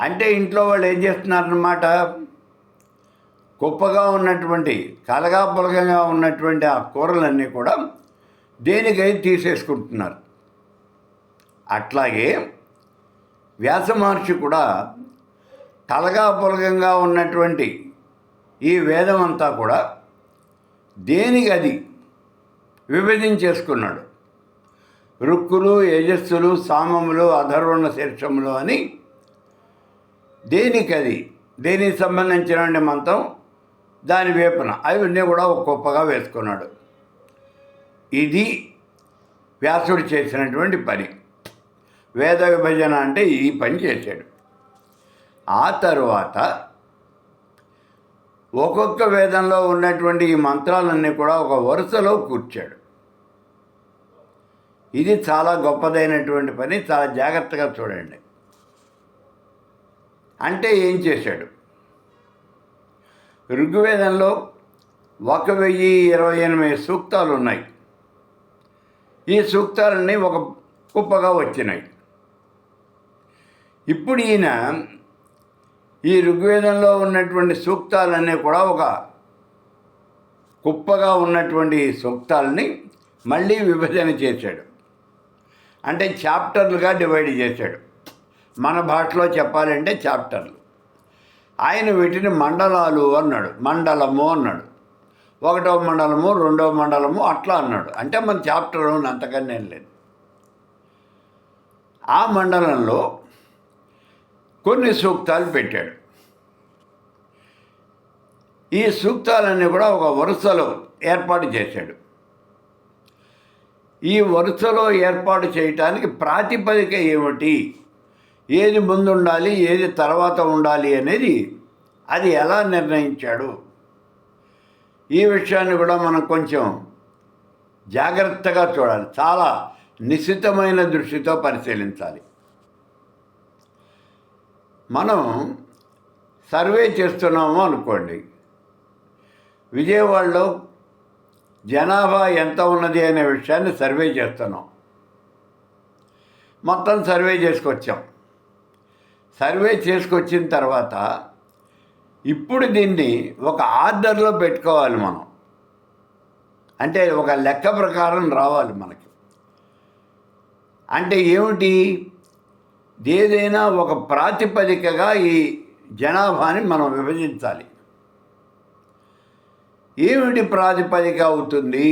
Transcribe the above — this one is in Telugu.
అంటే ఇంట్లో వాళ్ళు ఏం చేస్తున్నారన్నమాట? గొప్పగా ఉన్నటువంటి కలగా పొలగంగా ఉన్నటువంటి ఆ కూరలన్నీ కూడా దేనికై తీసేసుకుంటున్నారు? అట్లాగే వ్యాస మహర్షి కూడా కలగా పొలగంగా ఉన్నటువంటి ఈ వేదం అంతా కూడా దేనికి అది విభజించేసుకున్నాడు? రుక్కులు యజస్సులు సామములు అధర్వణ శీర్షములు అని దేనికి అది దేనికి సంబంధించిన మంత్రం? దాని వేపన. అవన్నీ కూడా ఒక గొప్పగా వేసుకున్నాడు. ఇది వ్యాసుడు చేసినటువంటి పని. వేద విభజన అంటే ఈ పని చేశాడు. ఆ తరువాత ఒక్కొక్క వేదంలో ఉన్నటువంటి ఈ మంత్రాలన్నీ కూడా ఒక వరుసలో కూర్చాడు. ఇది చాలా గొప్పదైనటువంటి పని. చాలా జాగ్రత్తగా చూడండి. అంటే ఏం చేశాడు? ఋగ్వేదంలో ఒక వెయ్యి ఇరవై ఎనిమిది సూక్తాలు ఉన్నాయి ఈ సూక్తాలన్నీ ఒక కుప్పగా వచ్చినాయి. ఇప్పుడు ఈయన ఈ ఋగ్వేదంలో ఉన్నటువంటి సూక్తాలన్నీ కూడా ఒక కుప్పగా ఉన్నటువంటి సూక్తాలని మళ్ళీ విభజన చేశాడు. అంటే చాప్టర్లుగా డివైడ్ చేశాడు. మన భాషలో చెప్పాలంటే చాప్టర్లు. ఆయన వీటిని మండలాలు అన్నాడు మండలము అన్నాడు. ఒకటో మండలము రెండవ మండలము అట్లా అన్నాడు. అంటే మన చాప్టర్ అంతకన్నా ఏం లేదు. ఆ మండలంలో కొన్ని సూక్తాలు పెట్టాడు. ఈ సూక్తాలన్నీ కూడా ఒక వరుసలో ఏర్పాటు చేశాడు. ఈ వరుసలో ఏర్పాటు చేయటానికి ప్రాతిపదిక ఏమిటి? ఏది ముందు ఉండాలి ఏది తర్వాత ఉండాలి అనేది అది ఎలా నిర్ణయించాడు? ఈ విషయాన్ని కూడా మనం కొంచెం జాగ్రత్తగా చూడాలి. చాలా నిశితమైన దృష్టితో పరిశీలించాలి. మనం సర్వే చేస్తున్నాము అనుకోండి. విజయవాడలో జనాభా ఎంత ఉన్నది అనే విషయాన్ని సర్వే చేస్తున్నాం. మొత్తం సర్వే చేసుకొచ్చాం. సర్వే చేసుకొచ్చిన తర్వాత ఇప్పుడు దీన్ని ఒక ఆర్డర్లో పెట్టుకోవాలి మనం. అంటే ఒక లెక్క ప్రకారం రావాలి మనకి. అంటే ఏమిటి? ఏదైనా ఒక ప్రాతిపదికగా ఈ జనాభాని మనం విభజించాలి. ఏమిటి ప్రాతిపదిక అవుతుంది?